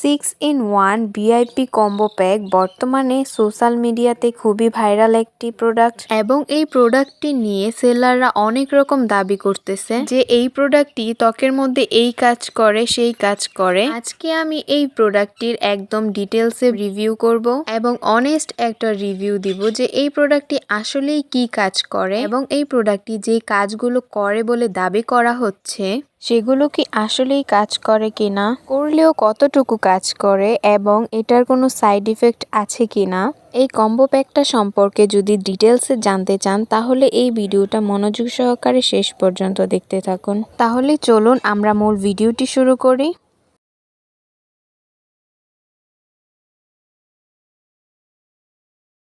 Six in one VIP combo pack বর্তমানে social মিডিয়াতে খুবই ভাইরাল একটি প্রোডাক্ট এবং এই প্রোডাক্টটি নিয়ে সেলাররা অনেক রকম দাবি করতেছে যে এই প্রোডাক্টটি ত্বকের মধ্যে এই কাজ করে, সেই কাজ করে। আজকে আমি এই প্রোডাক্টটির একদম ডিটেলসে রিভিউ করব এবং অনেস্ট একটা রিভিউ দিব যে এই প্রোডাক্টটি আসলেই কি কাজ করে এবং এই প্রোডাক্টটি যে কাজগুলো করে বলে দাবি করা হচ্ছে। সেগুলো কি আসলেই কাজ করে কিনা? করলেও কতটুকু কাজ করে এবং এটার কোনো সাইড ইফেক্ট আছে কি না এই কম্বো প্যাকটা সম্পর্কে যদি ডিটেলসে জানতে চান, তাহলে এই ভিডিওটা মনোযোগ সহকারে শেষ পর্যন্ত দেখতে থাকুন। তাহলে চলুন আমরা মূল ভিডিওটি শুরু করি।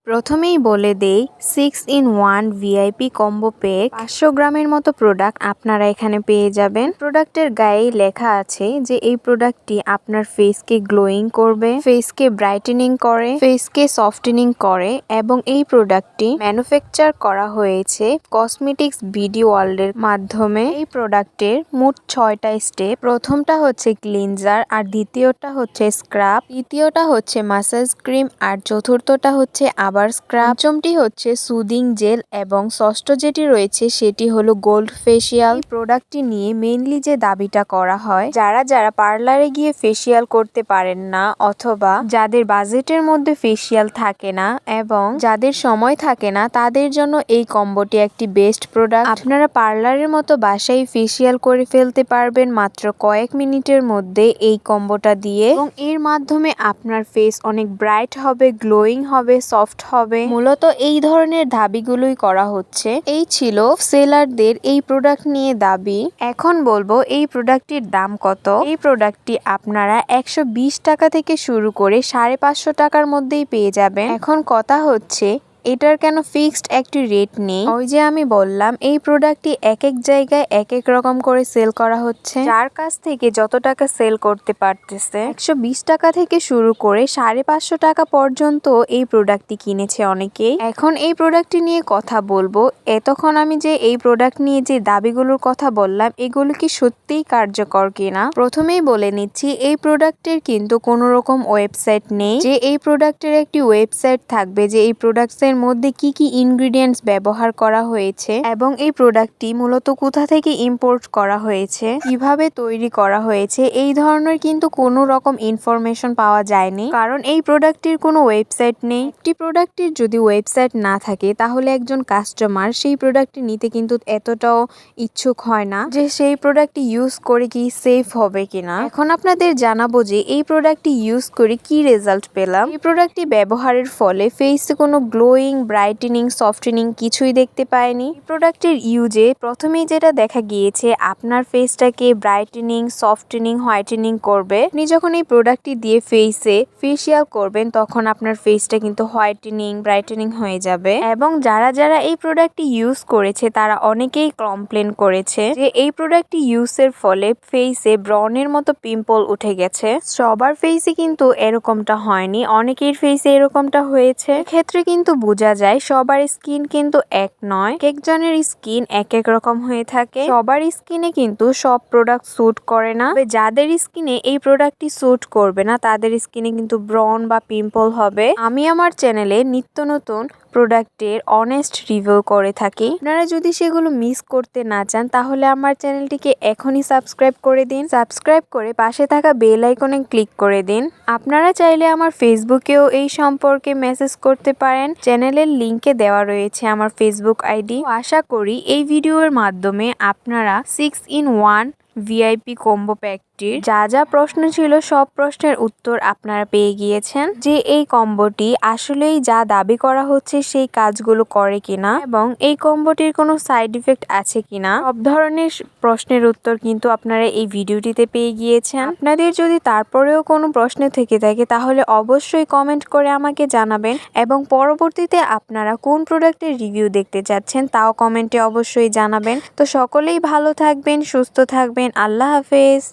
প্রথমেই বলে দেই six in one VIP combo pack পাঁচশো গ্রামের মতো প্রোডাক্ট আপনারা এখানে পেয়ে যাবেন। প্রোডাক্টের গায়ে লেখা আছে যে এই প্রোডাক্টটি আপনার ফেসকে গ্লোয়িং করবে ফেসকে ব্রাইটেনিং করে ফেসকে সফটেনিং করে এবং এই প্রোডাক্টটি ম্যানুফ্যাকচার করা হয়েছে কসমেটিক্স বিডি ওয়ার্ল্ডের মাধ্যমে। এই প্রোডাক্টের মোট ছয়টা স্টেপ প্রথমটা হচ্ছে ক্লিনজার আর দ্বিতীয়টা হচ্ছে স্ক্রাব তৃতীয়টা হচ্ছে মাসাজ ক্রিম আর চতুর্থটা হচ্ছে আবার স্ক্রাব। পঞ্চমটি হচ্ছে সুদিং জেল এবং ষষ্ঠ যেটি রয়েছে সেটি হলো গোল্ড ফেসিয়াল। প্রোডাক্টটি নিয়ে মেইনলি যে দাবিটা করা হয়, যারা যারা পার্লারে গিয়ে ফেসিয়াল করতে পারেন না অথবা যাদের বাজেটের মধ্যে ফেসিয়াল থাকে না এবং যাদের সময় থাকে না, তাদের জন্য এই কম্বোটি একটি বেস্ট প্রোডাক্ট। আপনারা পার্লারের মতো বাসায় ফেসিয়াল করে ফেলতে পারবেন মাত্র কয়েক মিনিটের মধ্যে এই কম্বোটা দিয়ে। এবং এর মাধ্যমে আপনার ফেস অনেক ব্রাইট হবে, গ্লোয়িং হবে, সফট হবে। মূলত এই ধরনের দাবিগুলোই করা হচ্ছে। এই ছিল সেলারদের এই প্রোডাক্ট নিয়ে দাবি। এখন বলব এই প্রোডাক্টটির দাম কত। এই প্রোডাক্টটি আপনারা একশো বিশ টাকা থেকে শুরু করে সাড়ে পাঁচশো টাকার মধ্যেই পেয়ে যাবেন। এখন কথা হচ্ছে এটার কেন ফিক্সড একটি রেট নেই? ওই যে আমি বললাম, এই প্রোডাক্টটি এক এক জায়গায় এক এক রকম করে সেল করা হচ্ছে। যার কাছ থেকে যত টাকা সেল করতে পারতেছে, একশো বিশ টাকা থেকে শুরু করে সাড়ে পাঁচশো টাকা পর্যন্ত এই প্রোডাক্টটি কিনেছে অনেকেই। এখন এই প্রোডাক্টটি নিয়ে কথা বলব। এতক্ষণ আমি যে এই প্রোডাক্ট নিয়ে যে দাবিগুলোর কথা বললাম, এগুলো কি সত্যিই কার্যকর কিনা? প্রথমেই বলে নিচ্ছি, এই প্রোডাক্টের কিন্তু কোনো রকম ওয়েবসাইট নেই। যে এই প্রোডাক্টের একটি ওয়েবসাইট থাকবে, যে এই প্রোডাক্টস এর মধ্যে কি কি ইনগ্রিডিয়েন্টস ব্যবহার করা হয়েছে এবং এই প্রোডাক্টটি মূলত কোথা থেকে ইম্পোর্ট করা হয়েছে, কীভাবে তৈরি করা হয়েছে, এই ধরনের কিন্তু কোনো রকম ইনফরমেশন পাওয়া যায়নি। কারণ এই প্রোডাক্টটির কোনো ওয়েবসাইট নেই। একটি প্রোডাক্টটির যদি ওয়েবসাইট না থাকে, তাহলে একজন কাস্টমার সেই প্রোডাক্টটি নিতে কিন্তু এতটাও ইচ্ছুক হয় না যে সেই প্রোডাক্টটি ইউজ করে কি সেফ হবে কিনা। এখন আপনাদের জানাব যে এই প্রোডাক্টটি ইউজ করে কি রেজাল্ট পেলাম। এই প্রোডাক্টটি ব্যবহারের ফলে ফেসে কোনো গ্লোয়িং গ্লোয়িং ব্রাইটেনিং সফটেনিং কিছুই দেখতে পায়নি প্রোডাক্টের ইউজে প্রথমেই যেটা দেখা গিয়েছে, আপনার ফেসটাকে ব্রাইটেনিং সফটেনিং হোয়াইটেনিং করবে। আপনি যখন এই প্রোডাক্টটি দিয়ে ফেসে ফেসিয়াল করবেন, তখন আপনার ফেসটা কিন্তু হোয়াইটেনিং ব্রাইটেনিং হয়ে যাবে। এবং যারা যারা এই প্রোডাক্টটি ইউজ করেছে, তারা অনেকেই কমপ্লেন করেছে যে এই প্রোডাক্টটি ইউজের ফলে ফেসে ব্রনের মতো পিম্পল উঠে গেছে। সবার ফেসে কিন্তু এরকমটা হয়নি, অনেকের ফেসে এরকমটা হয়েছে। ক্ষেত্রে কিন্তু বোঝা যায়, সবার স্কিন কিন্তু এক নয়। একজনের স্কিন এক এক রকম হয়ে থাকে। সবার স্কিনে কিন্তু সব প্রোডাক্ট স্যুট করে না। যাদের স্কিনে এই প্রোডাক্টটি স্যুট করবে না, তাদের স্কিনে কিন্তু ব্রন বা পিম্পল হবে। আমি আমার চ্যানেলে নিত্য নতুন প্রোডাক্টের অনেস্ট রিভিউ করে থাকি। আপনারা যদি সেগুলো মিস করতে না চান, তাহলে আমার চ্যানেলটিকে এখনই সাবস্ক্রাইব করে দিন। সাবস্ক্রাইব করে পাশে থাকা বেল আইকনে ক্লিক করে দিন। আপনারা চাইলে আমার ফেসবুকেও এই সম্পর্কে মেসেজ করতে পারেন। চ্যানেলের লিঙ্কে দেওয়া রয়েছে আমার ফেসবুক আইডি আশা করি এই ভিডিওর মাধ্যমে আপনারা six in one VIP combo প্যাকটির যা যা প্রশ্ন ছিল, সব প্রশ্নের উত্তর আপনারা পেয়ে গিয়েছেন যে এই কম্বোটি আসলেই যা দাবি করা হচ্ছে সেই কাজগুলো করে কিনা এবং এই কম্বোটির কোনো সাইড ইফেক্ট আছে কিনা, সব ধরনের প্রশ্নের উত্তর কিন্তু আপনারা এই ভিডিওটিতে পেয়ে গিয়েছেন। আপনাদের যদি তারপরেও কোনো প্রশ্ন থেকে থাকে, তাহলে অবশ্যই কমেন্ট করে আমাকে জানাবেন এবং পরবর্তীতে আপনারা কোন প্রোডাক্টের রিভিউ দেখতে চাচ্ছেন, তাও কমেন্টে অবশ্যই জানাবেন। তো সকলেই ভালো থাকবেন, সুস্থ থাকবেন আল্লাহ হাফেজ।